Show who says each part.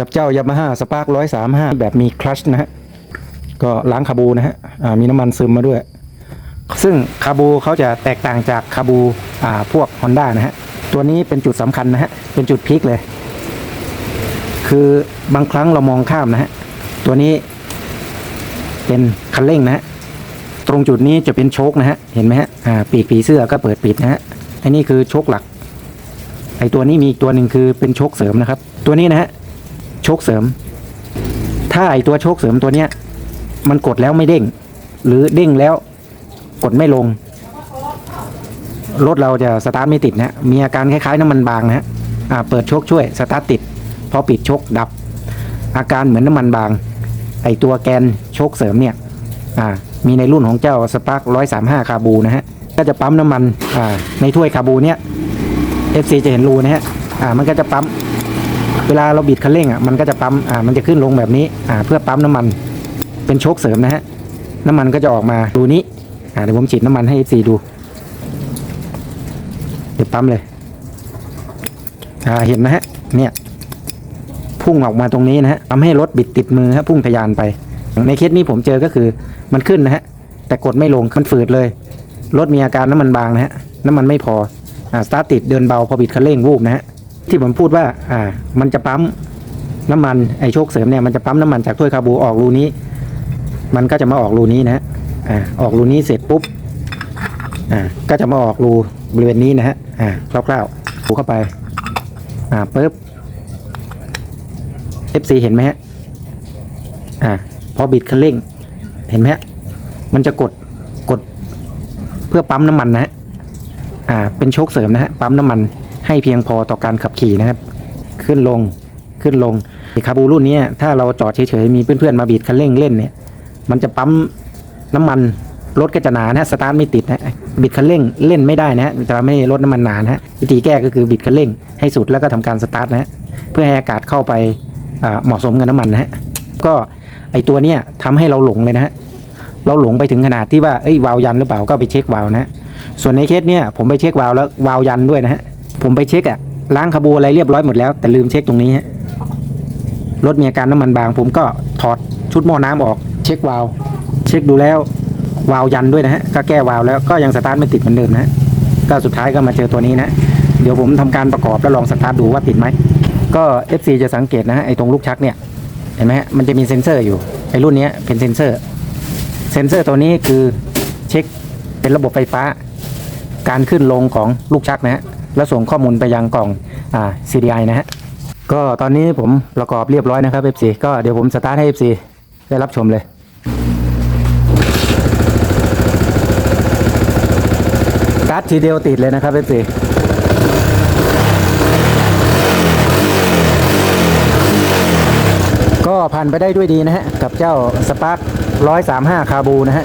Speaker 1: กับเจ้ายามาฮ่าสปาร์คร้อยสามห้าแบบมีคลัชนะฮะ ก็ล้างคาบูนะฮะอ่ามีน้ำมันซึมมาด้วย ซึ่งคาบูเขาจะแตกต่างจากคาบูอ่าพวก Honda นะฮะ ตัวนี้เป็นจุดสำคัญนะฮะ เป็นจุดพลิกเลย คือบางครั้งเรามองข้ามนะฮะ ตัวนี้เป็นคันเร่งนะฮะ ตรงจุดนี้จะเป็นโชคนะฮะ เห็นไหมฮะอ่าปีกผีเสื้อก็เปิดปิดนะฮะอันนี้คือโชคหลักไอตัวนี้มีอีกตัวหนึ่งคือเป็นโชคเสริมนะครับ ตัวนี้นะฮะ โชคเสริม ถ้าไอตัวโชคเสริมตัวเนี้ย มันกดแล้วไม่เด้ง หรือเด้งแล้วกดไม่ลง รถเราจะสตาร์ทไม่ติดนะฮะมีอาการคล้ายๆน้ำมันบางนะฮะอ่าเปิดโชคช่วยสตาร์ทติดพอปิดโชคดับ อาการเหมือนน้ำมันบาง ไอตัวแกนโชคเสริมเนี่ยอ่ามีในรุ่นของเจ้าสปาร์คร้อยสามห้าคาบูนะฮะก็จะปั๊มน้ำมันอ่าในถ้วยคาบูเนี่ย FC จะเห็นรูนะฮะอ่ามันก็จะปั๊ม เวลาเราบิดคันเร่งอะมันก็จะปั๊มอ่ามันจะขึ้นลงแบบนี้อ่าเพื่อปั๊มน้ำมันเป็นโชคเสริมนะฮะน้ำมันก็จะออกมาดูนี้อ่าเดี๋ยวผมฉีดน้ำมันให้ FC ดู เดี๋ยวปั๊มเลยอ่าเห็นไหมฮะเนี่ยพุ่งออกมาตรงนี้นะฮะทำให้รถบิดติดมือฮะพุ่งทะยานไป ในเคสนี้ผมเจอก็คือมันขึ้นนะฮะแต่กดไม่ลงมันฝืดเลยรถมีอาการน้ำมันบางนะฮะน้ำมันไม่พออ่าสตาร์ทติดเดินเบาพอบิดคันเร่งวูบนะฮะ ที่ผมพูดว่าอ่ามันจะปั๊มน้ำมันไอโชคเสริมเนี่ยมันจะปั๊มน้ำมันจากถ้วยคาบูออกรูนี้ มันก็จะมาออกรูนี้นะฮะอ่าออกรูนี้เสร็จปุ๊บอ่าก็จะมาออกรูบริเวณนี้นะฮะอ่าคร่าวๆดูเข้าไปอ่าปุ๊บ FC เห็นไหมฮะอ่าพอบิดคันเร่งเห็นไหมฮะมันจะกดกดเพื่อปั๊มน้ำมันนะฮะอ่าเป็นโชคเสริมนะฮะปั๊มน้ำมัน ให้เพียงพอต่อการขับขี่นะครับ ขึ้นลงขึ้นลงคาบูรุ่นนี้ถ้าเราจอดเฉยๆมีเพื่อนๆมาบีดคันเร่งเล่นเนี่ยมันจะปั๊มน้ำมันรถก็จะหนานะฮะสตาร์ทไม่ติดนะบิดคันเร่งเล่นไม่ได้นะฮะจะทำให้รถน้ำมันหนานะฮะวิธีแก้ก็คือบิดคันเร่งให้สุดแล้วก็ทำการสตาร์ทนะเพื่อให้อากาศเข้าไปเหมาะสมกับน้ำมันนะฮะก็ไอตัวเนี้ยทำให้เราหลงเลยนะฮะเราหลงไปถึงขนาดที่ว่าเอ้ยวาล์วยันหรือเปล่าก็ไปเช็ควาล์วนะฮะส่วนในเคสเนี่ยผมไปเช็ควาล์วแล้ววาล์วยันด้วยนะฮะ ผมไปเช็คอะล้างคาบูอะไรเรียบร้อยหมดแล้วแต่ลืมเช็คตรงนี้ฮะรถมีอาการน้ำมันบาง ผมก็ถอดชุดหม้อน้ำออก เช็ควาล์วเช็คดูแล้ววาล์วยันด้วยนะฮะก็แก้วาล์วแล้วก็ยังสตาร์ทไม่ติดเหมือนเดิมนะก็สุดท้ายก็มาเจอตัวนี้นะเดี๋ยวผมทำการประกอบแล้วลองสตาร์ทดูว่าติดไหมก็ FC จะสังเกตนะฮะไอ้ตรงลูกชักเนี่ยเห็นไหมฮะมันจะมีเซ็นเซอร์อยู่ไอ้รุ่นนี้เป็นเซ็นเซอร์ เซ็นเซอร์ตัวนี้คือเช็คเป็นระบบไฟฟ้า การขึ้นลงของลูกชักนะฮะ แล้วส่งข้อมูลไปยังกล่องอ่า CDI นะฮะก็ตอนนี้ผมประกอบเรียบร้อยนะครับ FC ก็เดี๋ยวผมสตาร์ทให้ FC ได้รับชมเลยสตาร์ททีเดียวติดเลยนะครับ FC ก็ผ่านไปได้ด้วยดีนะฮะ กับเจ้าสปาร์ค135 คาบูนะฮะ